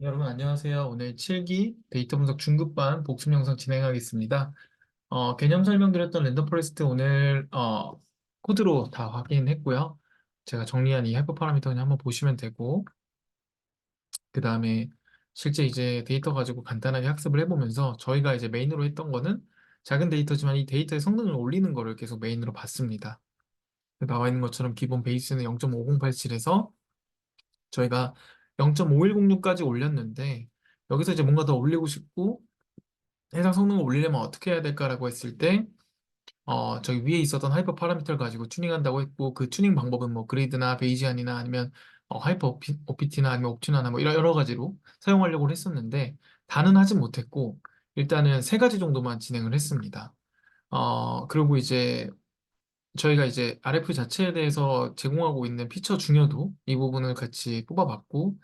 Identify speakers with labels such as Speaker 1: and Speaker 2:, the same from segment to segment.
Speaker 1: 여러분 안녕하세요. 오늘 7기 데이터 분석 중급반 복습 영상 진행하겠습니다. 어, 개념 설명드렸던 랜덤 포레스트 오늘 어, 코드로 다 확인했고요. 제가 정리한 이 하이퍼 파라미터 그냥 한번 보시면 되고 그 다음에 실제 이제 데이터 가지고 간단하게 학습을 해보면서 저희가 이제 메인으로 했던 거는 작은 데이터지만 이 데이터의 성능을 올리는 거를 계속 메인으로 봤습니다. 나와 있는 것처럼 기본 베이스는 0.5087에서 저희가 0.5106까지 올렸는데 여기서 이제 뭔가 더 올리고 싶고 해상 성능을 올리려면 어떻게 해야 될까라고 했을 때 어, 저기 위에 있었던 하이퍼 파라미터를 가지고 튜닝한다고 했고 그 튜닝 방법은 뭐 그리드나 베이지안이나 아니면 어, 하이퍼 오피, 오피티나 아니면 옵티나나 뭐 이런 여러 가지로 사용하려고 했었는데 다는 하진 못했고 일단은 세 가지 정도만 진행을 했습니다. 어, 그리고 이제 저희가 이제 RF 자체에 대해서 제공하고 있는 피처 중요도 이 부분을 같이 뽑아봤고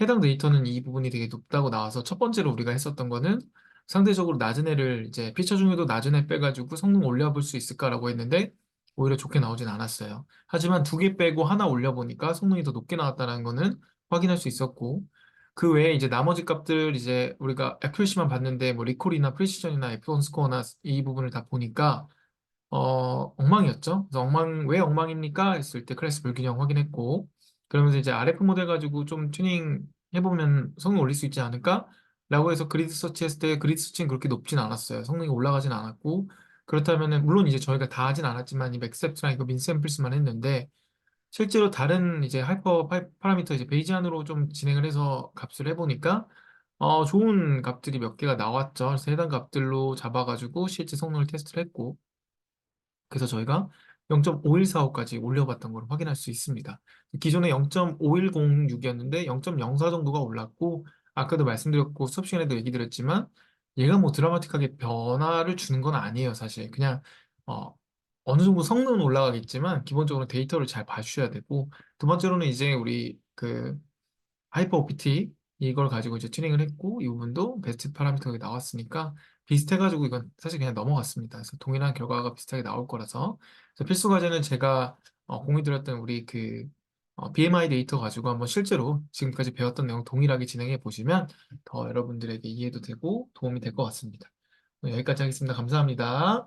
Speaker 1: 해당 데이터는 이 부분이 되게 높다고 나와서 첫 번째로 우리가 했었던 거는 상대적으로 낮은 애를 이제 피처 중요도 낮은 애 빼가지고 성능 올려볼 수 있을까라고 했는데 오히려 좋게 나오진 않았어요. 하지만 두 개 빼고 하나 올려보니까 성능이 더 높게 나왔다는 거는 확인할 수 있었고 그 외에 이제 나머지 값들 이제 우리가 애큐시만 봤는데 뭐 리콜이나 프리시전이나 F1 스코어나 이 부분을 다 보니까 어, 엉망이었죠. 그래서 엉망, 왜 엉망입니까? 했을 때 클래스 불균형 확인했고, 그러면서 이제 RF 모델 가지고 좀 튜닝 해보면 성능 올릴 수 있지 않을까? 라고 해서 그리드 서치 했을 때 그리드 서치는 그렇게 높진 않았어요. 성능이 올라가진 않았고, 그렇다면은, 물론 이제 저희가 다 하진 않았지만, 이 맥셉트랑 이거 민샘플스만 했는데, 실제로 다른 이제 하이퍼 파- 파라미터 이제 베이지안으로 좀 진행을 해서 값을 해보니까, 어, 좋은 값들이 몇 개가 나왔죠. 그래서 해당 값들로 잡아가지고 실제 성능을 테스트를 했고, 그래서 저희가 0.5145까지 올려봤던 걸 확인할 수 있습니다. 기존에 0.5106이었는데 0.04 정도가 올랐고 아까도 말씀드렸고 수업 시간에도 얘기 드렸지만 얘가 뭐 드라마틱하게 변화를 주는 건 아니에요, 사실. 그냥 어, 어느 정도 성능은 올라가겠지만 기본적으로 데이터를 잘 봐주셔야 되고 두 번째로는 이제 우리 그 하이퍼 오피티 이걸 가지고 이제 튜닝을 했고 이 부분도 베스트 파라미터가 나왔으니까 비슷해가지고 이건 사실 그냥 넘어갔습니다. 그래서 동일한 결과가 비슷하게 나올 거라서 그래서 필수 과제는 제가 어, 공유 드렸던 우리 그 어, BMI 데이터 가지고 한번 실제로 지금까지 배웠던 내용 동일하게 진행해 보시면 더 여러분들에게 이해도 되고 도움이 될 것 같습니다. 여기까지 하겠습니다. 감사합니다.